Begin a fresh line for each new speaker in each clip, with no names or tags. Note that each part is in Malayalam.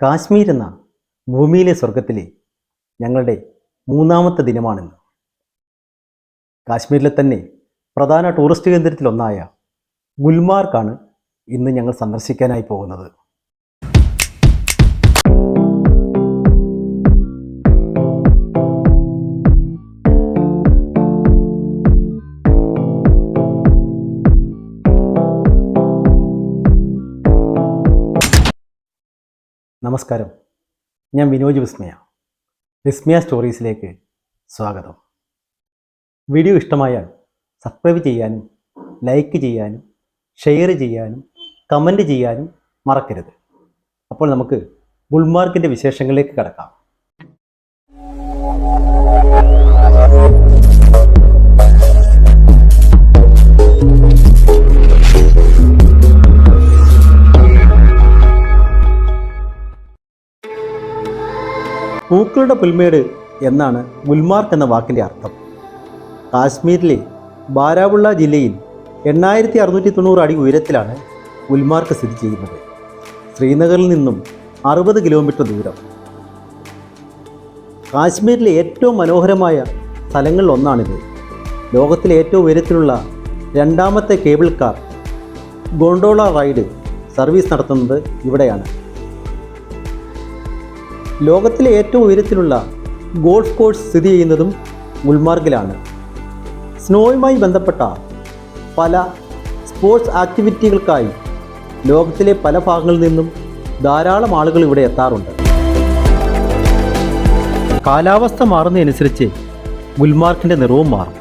കാശ്മീർ എന്ന ഭൂമിയിലെ സ്വർഗത്തിലെ ഞങ്ങളുടെ മൂന്നാമത്തെ ദിനമാണിന്ന്. കാശ്മീരിലെ തന്നെ പ്രധാന ടൂറിസ്റ്റ് കേന്ദ്രത്തിലൊന്നായ ഗുൽമാർക്കാണ് ഇന്ന് ഞങ്ങൾ സന്ദർശിക്കാനായി പോകുന്നത്. നമസ്കാരം. ഞാൻ വിനോജ് വിസ്മയ. വിസ്മയ സ്റ്റോറീസിലേക്ക് സ്വാഗതം. വീഡിയോ ഇഷ്ടമായാൽ സബ്സ്ക്രൈബ് ചെയ്യാനും ലൈക്ക് ചെയ്യാനും ഷെയർ ചെയ്യാനും കമന്റ് ചെയ്യാനും മറക്കരുത്. അപ്പോൾ നമുക്ക് ഗുൾമാർക്കിന്റെ വിശേഷങ്ങളിലേക്ക് കടക്കാം. പൂക്കളുടെ പുൽമേട് എന്നാണ് ഗുൽമാർക്ക് എന്ന വാക്കിന്റെ അർത്ഥം. കാശ്മീരിലെ ബാരാവുള്ള ജില്ലയിൽ എണ്ണായിരത്തി അറുന്നൂറ്റി തൊണ്ണൂറ് അടി ഉയരത്തിലാണ് ഗുൽമാർക്ക് സ്ഥിതി ചെയ്യുന്നത്. ശ്രീനഗറിൽ നിന്നും അറുപത് കിലോമീറ്റർ ദൂരം. കാശ്മീരിലെ ഏറ്റവും മനോഹരമായ സ്ഥലങ്ങളിൽ ഒന്നാണിത്. ലോകത്തിലെ ഏറ്റവും ഉയരത്തിലുള്ള രണ്ടാമത്തെ cable car gondola ride service നടത്തുന്നത് ഇവിടെയാണ്. ലോകത്തിലെ ഏറ്റവും ഉയരത്തിലുള്ള ഗോൾഫ് കോഴ്സ് സ്ഥിതി ചെയ്യുന്നതും ഗുൽമാർഗിലാണ്. സ്നോയുമായി ബന്ധപ്പെട്ട പല സ്പോർട്സ് ആക്ടിവിറ്റികൾക്കായി ലോകത്തിലെ പല ഭാഗങ്ങളിൽ നിന്നും ധാരാളം ആളുകൾ ഇവിടെ എത്താറുണ്ട്. കാലാവസ്ഥ മാറുന്നതനുസരിച്ച് ഗുൽമാർഗിന്റെ നിറവും മാറും.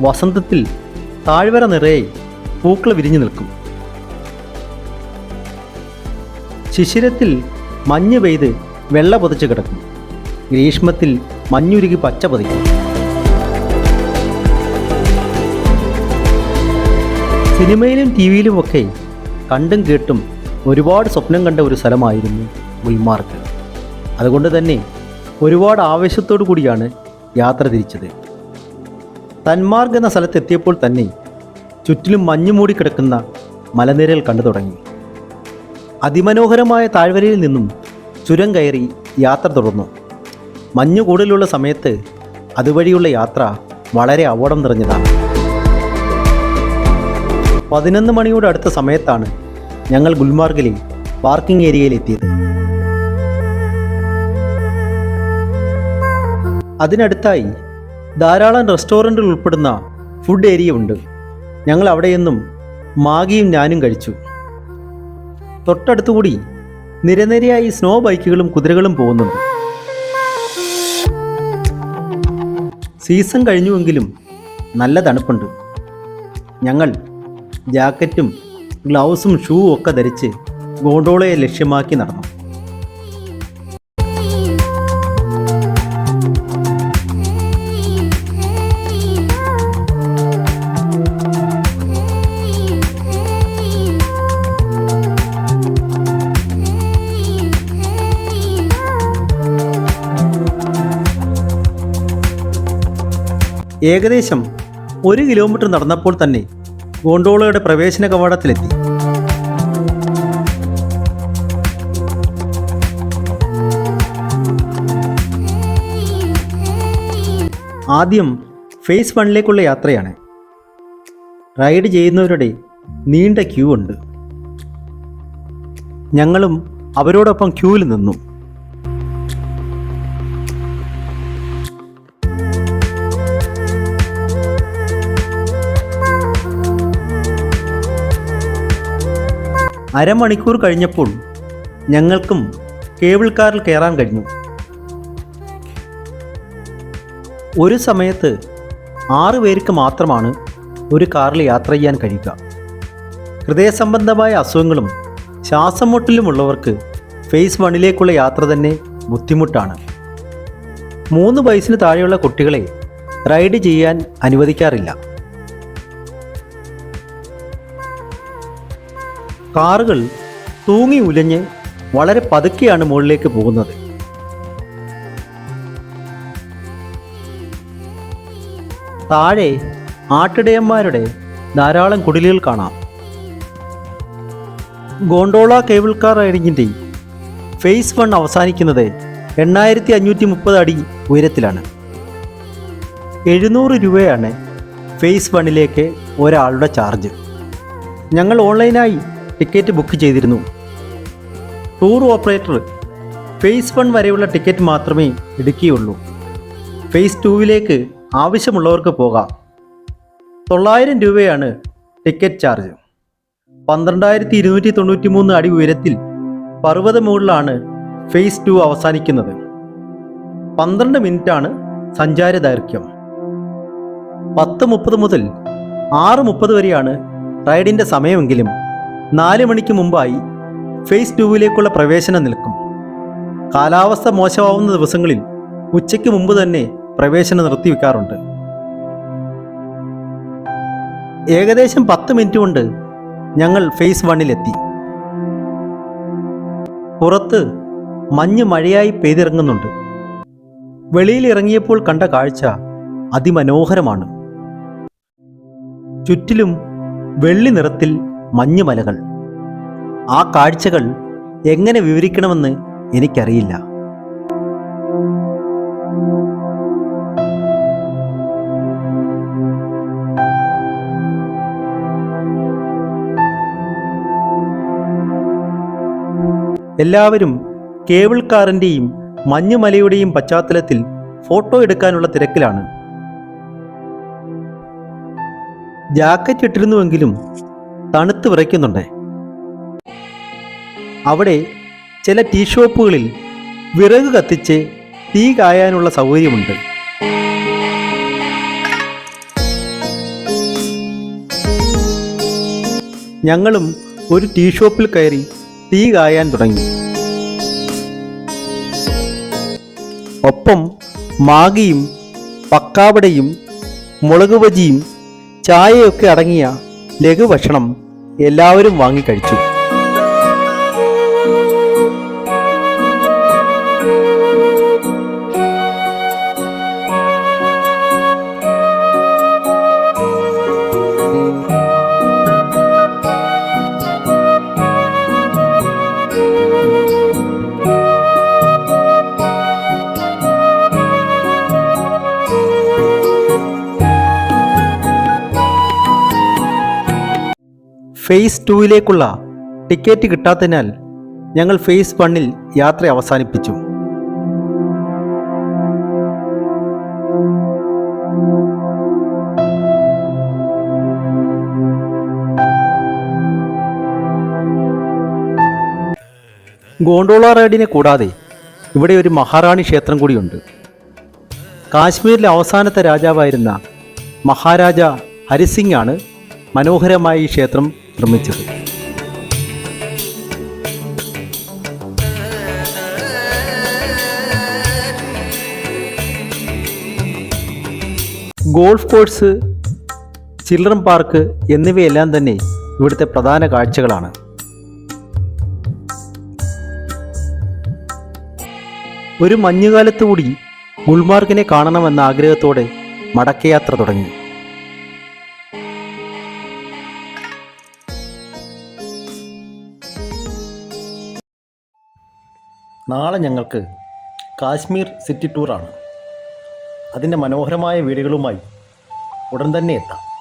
വസന്തത്തിൽ താഴ്വര നിറയെ പൂക്കൾ വിരിഞ്ഞു നിൽക്കും. ശിശിരത്തിൽ മഞ്ഞ് പെയ്ത് വെള്ള പൊതിച്ച് കിടക്കും. ഗ്രീഷ്മത്തിൽ മഞ്ഞുരുകി പച്ച പതിക്കും. സിനിമയിലും ടി വിയിലുമൊക്കെ കണ്ടും കേട്ടും ഒരുപാട് സ്വപ്നം കണ്ട ഒരു സ്ഥലമായിരുന്നു ഗുൽമാർഗ്. അതുകൊണ്ട് തന്നെ ഒരുപാട് ആവേശത്തോടു കൂടിയാണ് യാത്ര തിരിച്ചത്. തന്മാർഗ് എന്ന സ്ഥലത്തെത്തിയപ്പോൾ തന്നെ ചുറ്റിലും മഞ്ഞു മൂടി കിടക്കുന്ന മലനിരകൾ കണ്ടു തുടങ്ങി. അതിമനോഹരമായ താഴ്വരയിൽ നിന്നും ചുരം കയറി യാത്ര തുടർന്നു. മഞ്ഞുകൂടലുള്ള സമയത്ത് അതുവഴിയുള്ള യാത്ര വളരെ അപകടം നിറഞ്ഞതാണ്. പതിനൊന്ന് മണിയോട് അടുത്ത സമയത്താണ് ഞങ്ങൾ ഗുൽമാർഗിലെ പാർക്കിംഗ് ഏരിയയിൽ എത്തിയത്. അതിനടുത്തായി ധാരാളം റെസ്റ്റോറന്റുകൾ ഉൾപ്പെടുന്ന ഫുഡ് ഏരിയ ഉണ്ട്. ഞങ്ങൾ അവിടെയെന്നും മാഗിയും ഞാനും കഴിച്ചു. തൊട്ടടുത്തുകൂടി നിരനിരയായി സ്നോ ബൈക്കുകളും കുതിരകളും പോകുന്നുണ്ട്. സീസൺ കഴിഞ്ഞുവെങ്കിലും നല്ല തണുപ്പുണ്ട്. ഞങ്ങൾ ജാക്കറ്റും ഗ്ലൗസും ഷൂവും ഒക്കെ ധരിച്ച് ഗോണ്ടോളയെ ലക്ഷ്യമാക്കി നടന്നു. ഏകദേശം ഒരു കിലോമീറ്റർ നടന്നപ്പോൾ തന്നെ ഗോണ്ടോളയുടെ പ്രവേശന കവാടത്തിലെത്തി. ആദ്യം ഫേസ് വണ്ണിലേക്കുള്ള യാത്രയാണ്. റൈഡ് ചെയ്യുന്നവരുടെ നീണ്ട ക്യൂ ഉണ്ട്. ഞങ്ങളും അവരോടൊപ്പം ക്യൂവിൽ നിന്നു. അരമണിക്കൂർ കഴിഞ്ഞപ്പോൾ ഞങ്ങൾക്കും കേബിൾ കാറിൽ കയറാൻ കഴിഞ്ഞു. ഒരു സമയത്ത് ആറു പേർക്ക് മാത്രമാണ് ഒരു കാറിൽ യാത്ര ചെയ്യാൻ കഴിയുക. ഹൃദയസംബന്ധമായ അസുഖങ്ങളും ശ്വാസം മുട്ടലുമുള്ളവർക്ക് ഫേസ് വണ്ണിലേക്കുള്ള യാത്ര തന്നെ ബുദ്ധിമുട്ടാണ്. മൂന്ന് വയസ്സിന് താഴെയുള്ള കുട്ടികളെ റൈഡ് ചെയ്യാൻ അനുവദിക്കാറില്ല. കാറുകൾ തൂങ്ങി ഉലഞ്ഞ് വളരെ പതുക്കെയാണ് മുകളിലേക്ക് പോകുന്നത്. താഴെ ആട്ടിടയന്മാരുടെ ധാരാളം കുടിലുകൾ കാണാം. ഗോണ്ടോള കേബിൾ കാർ റൈഡിങ്ങിന്റെ ഫേസ് വൺ അവസാനിക്കുന്നത് എണ്ണായിരത്തി അഞ്ഞൂറ്റി മുപ്പത് അടി ഉയരത്തിലാണ്. എഴുന്നൂറ് രൂപയാണ് ഫേസ് വണ്ണിലേക്ക് ഒരാളുടെ ചാർജ്. ഞങ്ങൾ ഓൺലൈനായി ടിക്കറ്റ് ബുക്ക് ചെയ്തിരുന്നു. ടൂർ ഓപ്പറേറ്റർ ഫേസ് വൺ വരെയുള്ള ടിക്കറ്റ് മാത്രമേ എടുക്കുകയുള്ളൂ. ഫേസ് ടൂവിലേക്ക് ആവശ്യമുള്ളവർക്ക് പോകാം. തൊള്ളായിരം രൂപയാണ് ടിക്കറ്റ് ചാർജ്. പന്ത്രണ്ടായിരത്തി ഇരുന്നൂറ്റി തൊണ്ണൂറ്റി മൂന്ന് അടി ഉയരത്തിൽ പർവത മുകളിലാണ് ഫേസ് ടു അവസാനിക്കുന്നത്. പന്ത്രണ്ട് മിനിറ്റാണ് സഞ്ചാര ദൈർഘ്യം. പത്ത് മുപ്പത് മുതൽ ആറ് മുപ്പത് വരെയാണ് റൈഡിന്റെ സമയമെങ്കിലും നാല് മണിക്ക് മുമ്പായി ഫേസ് ടൂവിലേക്കുള്ള പ്രവേശനം നിൽക്കും. കാലാവസ്ഥ മോശമാവുന്ന ദിവസങ്ങളിൽ ഉച്ചയ്ക്ക് മുമ്പ് തന്നെ പ്രവേശനം നിർത്തിവെക്കാറുണ്ട്. ഏകദേശം പത്ത് മിനിറ്റ് കൊണ്ട് ഞങ്ങൾ ഫേസ് വണ്ണിലെത്തി പുറത്ത് മഞ്ഞ് മഴയായി പെയ്തിറങ്ങുന്നുണ്ട്. വെളിയിൽ ഇറങ്ങിയപ്പോൾ കണ്ട കാഴ്ച അതിമനോഹരമാണ്. ചുറ്റിലും വെള്ളി നിറത്തിൽ മഞ്ഞുമലകൾ. ആ കാഴ്ചകൾ എങ്ങനെ വിവരിക്കണമെന്ന് എനിക്കറിയില്ല. എല്ലാവരും കേബിൾ കാറിന്റെയും മഞ്ഞുമലയുടെയും പശ്ചാത്തലത്തിൽ ഫോട്ടോ എടുക്കാനുള്ള തിരക്കിലാണ്. ജാക്കറ്റ് ഇട്ടിരുന്നുവെങ്കിലും തണുത്ത് വിറയ്ക്കുന്നുണ്ട്. അവിടെ ചില ടീ ഷോപ്പുകളിൽ വിറക് കത്തിച്ച് തീ കായാനുള്ള സൗകര്യമുണ്ട്. ഞങ്ങളും ഒരു ടീ ഷോപ്പിൽ കയറി തീ കായാൻ തുടങ്ങി. ഒപ്പം മാഗിയും പക്കാവടയും മുളക് ബജിയും ചായയൊക്കെ അടങ്ങിയ ലഘുഭക്ഷണം എല്ലാവരും വാങ്ങിക്കഴിച്ചു ഫേസ് ടൂവിലേക്കുള്ള ടിക്കറ്റ് കിട്ടാത്തതിനാൽ ഞങ്ങൾ ഫേസ് വണ്ണിൽ യാത്ര അവസാനിപ്പിച്ചു. ഗോണ്ടോള റൈഡിനെ കൂടാതെ ഇവിടെ ഒരു മഹാറാണി ക്ഷേത്രം കൂടിയുണ്ട്. കാശ്മീരിലെ അവസാനത്തെ രാജാവായിരുന്ന മഹാരാജ ഹരിസിംഗ് ആണ് മനോഹരമായ ഈ ക്ഷേത്രം നിർമ്മിച്ചത് ഗോൾഫ് കോഴ്സ് ചിൽഡ്രൻ പാർക്ക് എന്നിവയെല്ലാം തന്നെ ഇവിടുത്തെ പ്രധാന കാഴ്ചകളാണ്. ഒരു മഞ്ഞുകാലത്തുകൂടി ഗുൽമാർഗിനെ കാണണമെന്ന ആഗ്രഹത്തോടെ മടക്കയാത്ര തുടങ്ങി. നാളെ ഞങ്ങൾക്ക് കാശ്മീർ സിറ്റി ടൂറാണ്. അതിന്റെ മനോഹരമായ വീടുകളുമായി ഉടൻ തന്നെ എത്താം.